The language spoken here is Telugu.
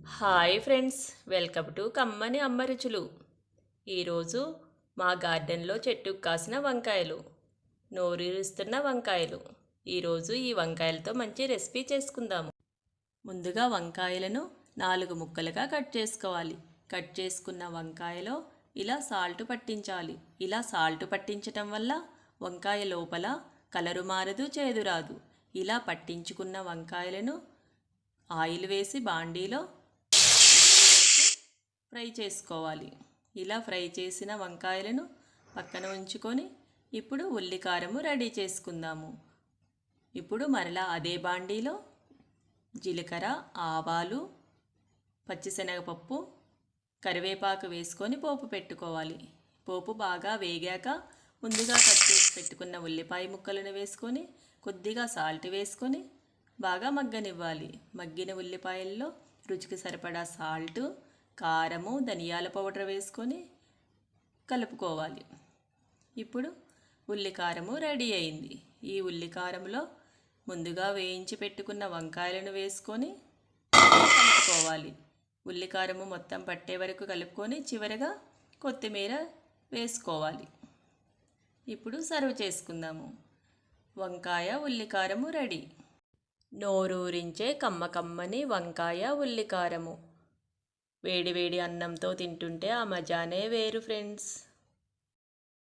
హాయ్ ఫ్రెండ్స్ వెల్కమ్ టు కమ్మని అమ్మ రుచులు. ఈరోజు మా గార్డెన్లో చెట్టుకు కాసిన వంకాయలు నోరూరుస్తున్న వంకాయలు. ఈరోజు ఈ వంకాయలతో మంచి రెసిపీ చేసుకుందాము. ముందుగా వంకాయలను నాలుగు ముక్కలుగా కట్ చేసుకోవాలి. కట్ చేసుకున్న వంకాయలో ఇలా సాల్ట్ పట్టించాలి. ఇలా సాల్ట్ పట్టించటం వల్ల వంకాయ లోపల కలరు మారదు చేదు రాదు. ఇలా పట్టించుకున్న వంకాయలను ఆయిల్ వేసి బాండీలో ఫ్రై చేసుకోవాలి. ఇలా ఫ్రై చేసిన వంకాయలను పక్కన ఉంచుకొని ఇప్పుడు ఉల్లికారము రెడీ చేసుకుందాము. ఇప్పుడు మరలా అదే బాండీలో జీలకర్ర ఆవాలు పచ్చిశనగపప్పు కరివేపాకు వేసుకొని పోపు పెట్టుకోవాలి. పోపు బాగా వేగాక ముందుగా కట్ చేసి పెట్టుకున్న ఉల్లిపాయ ముక్కలను వేసుకొని కొద్దిగా సాల్ట్ వేసుకొని బాగా మగ్గనివ్వాలి. మగ్గిన ఉల్లిపాయల్లో రుచికి సరిపడా సాల్టు కారము ధనియాల పౌడర్ వేసుకొని కలుపుకోవాలి. ఇప్పుడు ఉల్లికారము రెడీ అయింది. ఈ ఉల్లికారంలో ముందుగా వేయించి పెట్టుకున్న వంకాయలను వేసుకొని కలుపుకోవాలి. ఉల్లికారము మొత్తం పట్టే వరకు కలుపుకొని చివరగా కొత్తిమీర వేసుకోవాలి. ఇప్పుడు సర్వ్ చేసుకుందాము. వంకాయ ఉల్లికారము రెడీ. నోరూరించే కమ్మ కమ్మని వంకాయ ఉల్లికారము. వేడి వేడి అన్నంతో తింటుంటే ఆ మజానే వేరు ఫ్రెండ్స్